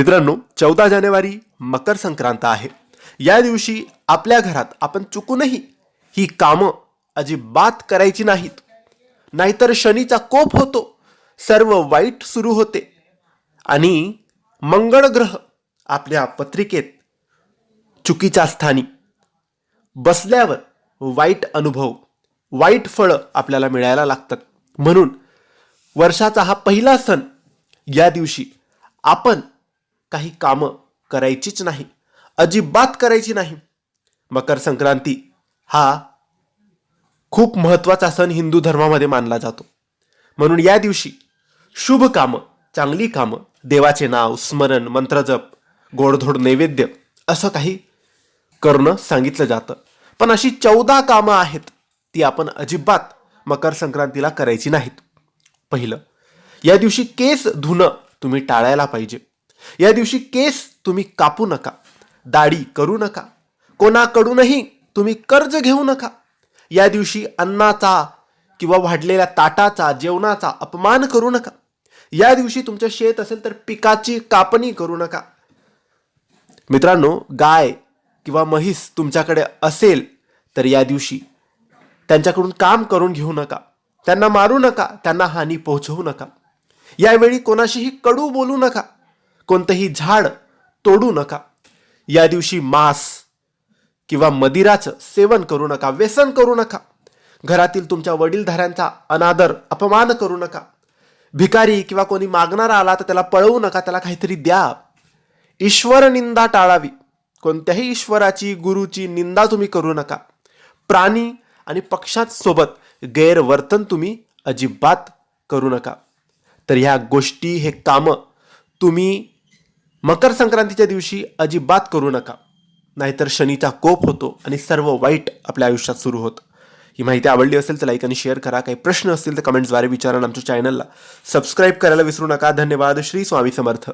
मित्रांनो चौदा जानेवारी मकर संक्रांत आहे. या दिवशी आपल्या घरात आपण चुकूनही ही कामं अजिबात करायची नाहीत. नाहीतर शनीचा कोप होतो सर्व वाईट सुरू होते. आणि मंगळ ग्रह आपल्या पत्रिकेत चुकीच्या स्थानी. बसल्यावर वाईट अनुभव वाईट फळं आपल्याला मिळायला लागतात. म्हणून वर्षाचा हा पहिला सण या दिवशी आपण काही कामं करायचीच नाही अजिबात करायची नाही. मकर संक्रांती हा खूप महत्त्वाचा सण हिंदू धर्मामध्ये मानला जातो. म्हणून या दिवशी शुभ कामं चांगली कामं देवाचे नाव स्मरण मंत्रजप गोडधोड नैवेद्य असं काही करणं सांगितलं जातं. पण अशी चौदा कामं आहेत ती आपण अजिबात मकर संक्रांतीला करायची नाहीत. पहिलं या दिवशी केस धुणं तुम्ही टाळायला पाहिजे. या दिवशी केस तुम्ही कापू नका दाढी करू नका कोणाकडूनही तुम्ही कर्ज घेऊ नका. या दिवशी अन्नाचा किंवा वाढलेल्या ताटाचा जेवणाचा अपमान करू नका. या दिवशी तुमचं शेत असेल तर पिकाची कापणी करू नका. मित्रांनो गाय किंवा म्हैस तुमच्याकडे असेल तर या दिवशी त्यांच्याकडून काम करून घेऊ नका. त्यांना मारू नका त्यांना हानी पोहोचवू नका. यावेळी कोणाशीही कडू बोलू नका. कोणतंही झाड तोडू नका. या दिवशी मांस किंवा मदिराचं सेवन करू नका व्यसन करू नका. घरातील तुमच्या वडीलधाऱ्यांचा अनादर अपमान करू नका. भिकारी किंवा कोणी मागणारा आला तर त्याला पळवू नका त्याला काहीतरी द्या. ईश्वर निंदा टाळावी. कोणत्याही ईश्वराची गुरुची निंदा तुम्ही करू नका. प्राणी आणि पक्षांसोबत गैरवर्तन तुम्ही अजिबात करू नका. तर ह्या गोष्टी हे कामं तुम्ही मकर संक्रांतीच्या दिवशी अजिबात करू नका. नाहीतर शनीचा कोप होतो आणि सर्व वाईट आपल्या आयुष्यात सुरू होतं. ही माहिती आवडली असेल तर लाईक आणि शेअर करा. काही प्रश्न असतील तर कमेंट्सद्वारे विचारा आमच्या चॅनलला सबस्क्राईब करायला विसरू नका. धन्यवाद. श्री स्वामी समर्थ.